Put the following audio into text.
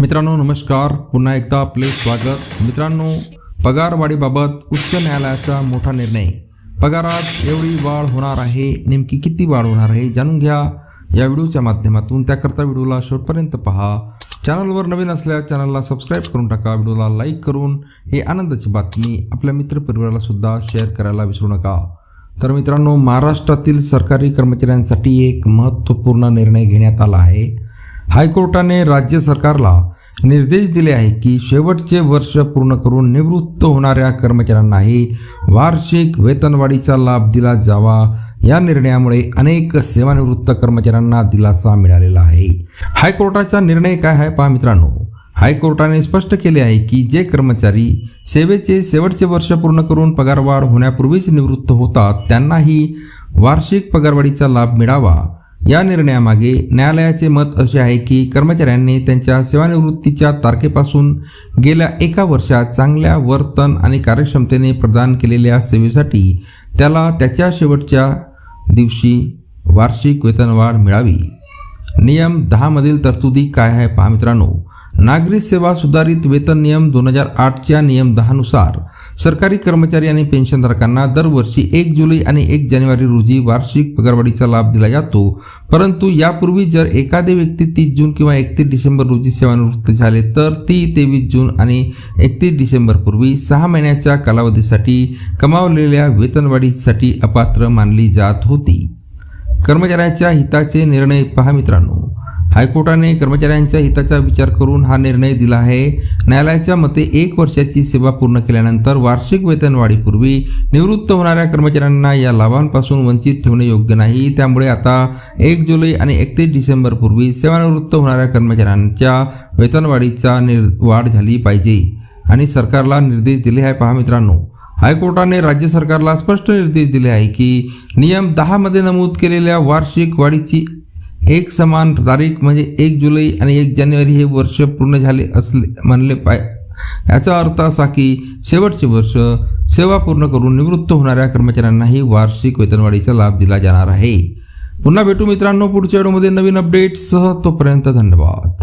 मित्रांनो नमस्कार. पुन्हा एकदा आपले स्वागत. मित्रांनो पगारवाढीबाबत उच्च न्यायालयाचा मोठा निर्णय. पगारात एवढी वाढ होणार आहे. नेमकी किती वाढ होणार आहे जाणून घ्या या व्हिडिओच्या माध्यमातून. त्याकरता व्हिडिओला शेवटपर्यंत पहा. चॅनलवर नवीन असल्यास चॅनलला सबस्क्राईब करून टाका. व्हिडिओला लाईक करून हे आनंदाची बातमी आपल्या मित्रपरिवाराला सुद्धा शेअर करायला विसरू नका. तर मित्रांनो महाराष्ट्रातील सरकारी कर्मचाऱ्यांसाठी एक महत्त्वपूर्ण निर्णय घेण्यात आला आहे. हायकोर्टाने राज्य सरकारला निर्देश दिले आहे की शेवटचे वर्ष पूर्ण करून निवृत्त होणाऱ्या कर्मचाऱ्यांनाही वार्षिक वेतनवाढीचा लाभ दिला जावा. या निर्णयामुळे अनेक सेवानिवृत्त कर्मचाऱ्यांना दिलासा मिळालेला आहे. हायकोर्टाचा निर्णय काय आहे पहा मित्रांनो. हायकोर्टाने स्पष्ट केले आहे की जे कर्मचारी सेवेचे शेवटचे वर्ष पूर्ण करून पगारवाढ होण्यापूर्वीच निवृत्त होतात त्यांनाही वार्षिक पगारवाढीचा लाभ मिळावा. या निर्णयामागे न्यायालयाचे मत असे आहे की कर्मचाऱ्यांनी त्यांच्या सेवानिवृत्तीच्या तारखेपासून गेल्या एका वर्षात चांगल्या वर्तन आणि कार्यक्षमतेने प्रदान केलेल्या सेवेसाठी त्याला त्याच्या शेवटच्या दिवशी वार्षिक वेतनवाढ मिळावी. नियम दहामधील तरतुदी काय आहे पहा मित्रांनो. नागरी सेवा सुधारित वेतन नियम दोन हजार आठच्या नियम दहानुसार सरकारी कर्मचारी आणि पेन्शनधारकांना दरवर्षी एक जुलै आणि एक जानेवारी रोजी वार्षिक पगारवाढीचा लाभ दिला जातो. परंतु यापूर्वी जर एखादे व्यक्ती तीस जून किंवा एकतीस डिसेंबर रोजी सेवानिवृत्त झाले तर ती तेवीस जून आणि एकतीस डिसेंबरपूर्वी सहा महिन्याच्या कालावधीसाठी कमावलेल्या वेतनवाढीसाठी अपात्र मानली जात होती. कर्मचाऱ्याच्या हिताचे निर्णय पहा मित्रांनो. हायकोर्टाने कर्मचाऱ्यांच्या हिताचा विचार करून हा निर्णय दिला आहे. न्यायालयाच्या मते एक वर्षाची सेवा पूर्ण केल्यानंतर वार्षिक वेतनवाढीपूर्वी निवृत्त होणाऱ्या कर्मचाऱ्यांना या लाभांपासून वंचित ठेवणे योग्य नाही. त्यामुळे आता एक जुलै आणि एकतीस डिसेंबर पूर्वी सेवानिवृत्त होणाऱ्या कर्मचाऱ्यांच्या वेतनवाढीचा निर् वाढ झाली पाहिजे. आणि सरकारला निर्देश दिले आहे. पहा मित्रांनो हायकोर्टाने राज्य सरकारला स्पष्ट निर्देश दिले आहे की नियम दहामध्ये नमूद केलेल्या वार्षिक वाढीची एक समान तारीख म्हणजे एक जुलै आणि एक जानेवारी हे वर्ष पूर्ण झाले असले म्हणले पाय याचा अर्थ असा की शेवटचे वर्ष सेवा पूर्ण करून निवृत्त होणाऱ्या कर्मचाऱ्यांनाही वार्षिक वेतनवाढीचा लाभ दिला जाणार आहे. पुन्हा भेटू मित्रांनो पुढच्या व्हिडिओमध्ये नवीन अपडेटसह तोपर्यंत धन्यवाद.